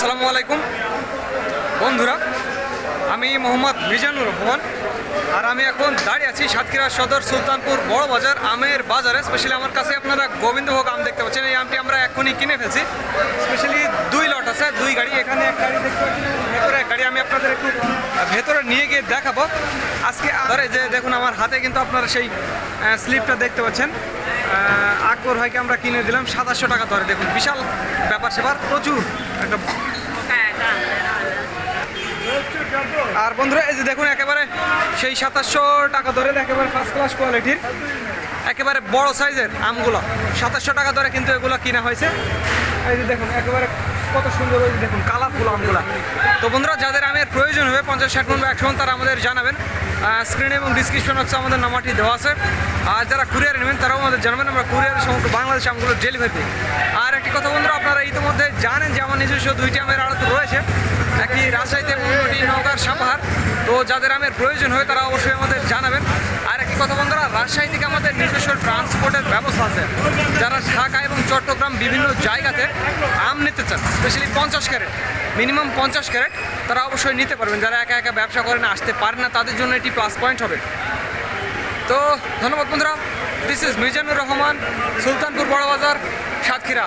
আসসালামু আলাইকুম। বন্ধুরা, আমি মোহাম্মদ মিজানুর রহমান আর আমি এখন দাঁড়িয়ে আছি সাতক্ষীরা সদর সুলতানপুর বড় বাজার আমের বাজারে। স্পেশালি আমার কাছে আপনারা গোবিন্দভোগ আম দেখতে পাচ্ছেন। এই আমটি আমরা এখনই কিনে ফেলছি। স্পেশালি দুই লট আছে, দুই গাড়ি। এখানে এক গাড়ি দেখতে পাচ্ছেন, ভেতরে এক গাড়ি। আমি আপনাদের একটু ভেতরে নিয়ে গিয়ে দেখাবো। আজকে ধরে যে দেখুন, আমার হাতে কিন্তু আপনারা সেই স্লিপটা দেখতে পাচ্ছেন। আকবর ভাইকে আমরা কিনে দিলাম সাতাশশো টাকা ধরে দেখুন বিশাল ব্যাপার সেবার প্রচুর। একটা আর বন্ধুরা এই যে দেখুন একেবারে সেই সাতাশশো টাকা ধরে একেবারে ফার্স্ট ক্লাস কোয়ালিটির একেবারে বড় সাইজের আমগুলো। সাতাশশো টাকা ধরে কিন্তু এগুলো কিনা হয়েছে। এই যে দেখুন একেবারে কত সুন্দর ওই দেখুন কালারফুল আমগুলা তো বন্ধুরা, যাদের আমের প্রয়োজন হবে, পঞ্চাশ ষাট মন বা একশো মন, তারা আমাদের জানাবেন। স্ক্রিনে এবং ডিসক্রিপশন হচ্ছে আমাদের নাম্বারটি দেওয়া আছে। আর যারা কুরিয়ার নেবেন, তারাও আমাদের জানাবেন। আমরা কুরিয়ারের সমগ্র বাংলাদেশ আমগুলো ডেলিভারি আর একটি কথা বন্ধুরা, আপনারা ইতিমধ্যে জানেন যে আমার নিজস্ব দুইটি আমের আড়ত রয়েছে। একটি রাজশাহীতে অন্যটি নওগাঁর সাপাহার। তো যাদের আমের প্রয়োজন হয়, তারা অবশ্যই আমাদের জানাবেন। বন্ধুরা রাজশাহী থেকে আমাদের নিজস্ব ট্রান্সপোর্টের ব্যবস্থা আছে। যারা ঢাকা এবং চট্টগ্রাম বিভিন্ন জায়গাতে আম নিতে চান স্পেশালি পঞ্চাশ ক্যারেট মিনিমাম পঞ্চাশ ক্যারেট, তারা অবশ্যই নিতে পারবেন। যারা একা একা ব্যবসা করেন আসতে পারেন না, তাদের জন্য এটি প্লাস পয়েন্ট হবে। তো ধন্যবাদ বন্ধুরা দিস ইজ মিজানুর রহমান, সুলতানপুর বড়বাজার, সাতক্ষীরা।